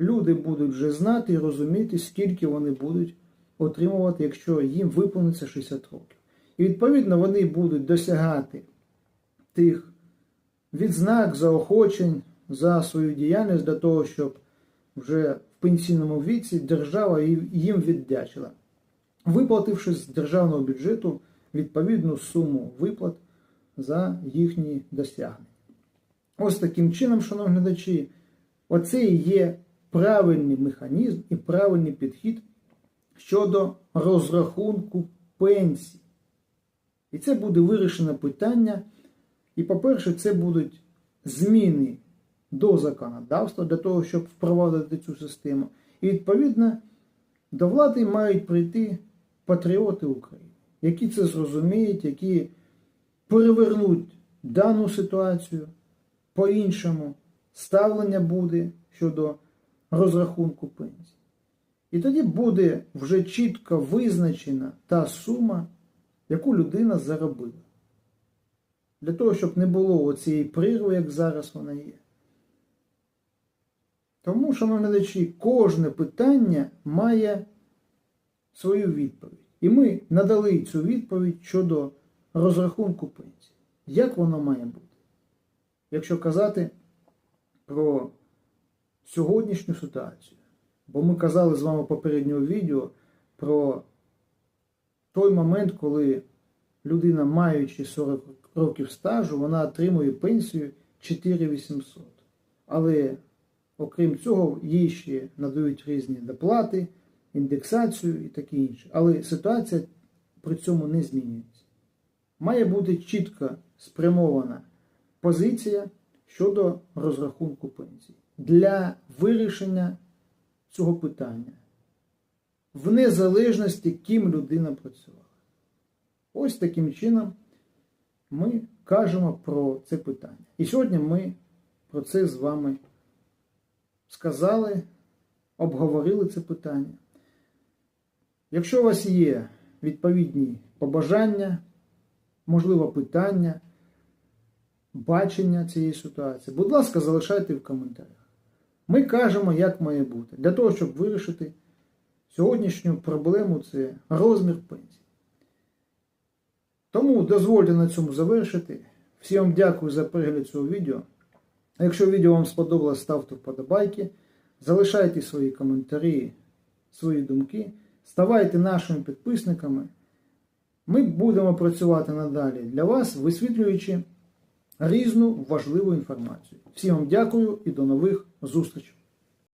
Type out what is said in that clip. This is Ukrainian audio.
люди будуть вже знати і розуміти, скільки вони будуть отримувати, якщо їм виповниться 60 років. І відповідно вони будуть досягати тих відзнак, заохочень за свою діяльність для того, щоб вже в пенсійному віці держава їм віддячила, виплативши з державного бюджету відповідну суму виплат за їхні досягнення. Ось таким чином, шановні глядачі, оце і є правильний механізм і правильний підхід щодо розрахунку пенсій. І це буде вирішено питання. І, по-перше, це будуть зміни до законодавства для того, щоб впровадити цю систему. І, відповідно, до влади мають прийти патріоти України, які це зрозуміють, які перевернуть дану ситуацію по-іншому, ставлення буде щодо розрахунку пенсій. І тоді буде вже чітко визначена та сума, яку людина заробила. Для того, щоб не було цієї прірви, як зараз вона є. Тому, шановні глядачі, кожне питання має свою відповідь. І ми надали цю відповідь щодо розрахунку пенсії. Як воно має бути? Якщо казати про сьогоднішню ситуацію, бо ми казали з вами в попередньому відео про той момент, коли людина, маючи 40 років стажу, вона отримує пенсію 4800. Але окрім цього, їй ще надають різні доплати, індексацію і таке інше. Але ситуація при цьому не змінюється. Має бути чітко спрямована позиція щодо розрахунку пенсії для вирішення цього питання в незалежності, ким людина працювала. Ось таким чином ми кажемо про це питання. І сьогодні ми про це з вами сказали, обговорили це питання. Якщо у вас є відповідні побажання, можливо, питання, бачення цієї ситуації, будь ласка, залишайте в коментарях. Ми кажемо, як має бути, для того, щоб вирішити сьогоднішню проблему це розмір пенсії. Тому дозвольте на цьому завершити. Всім дякую за перегляд цього відео. Якщо відео вам сподобалось, ставте вподобайки, залишайте свої коментарі, свої думки, ставайте нашими підписниками. Ми будемо працювати надалі для вас, висвітлюючи різну важливу інформацію. Всім вам дякую і до нових зустрічей!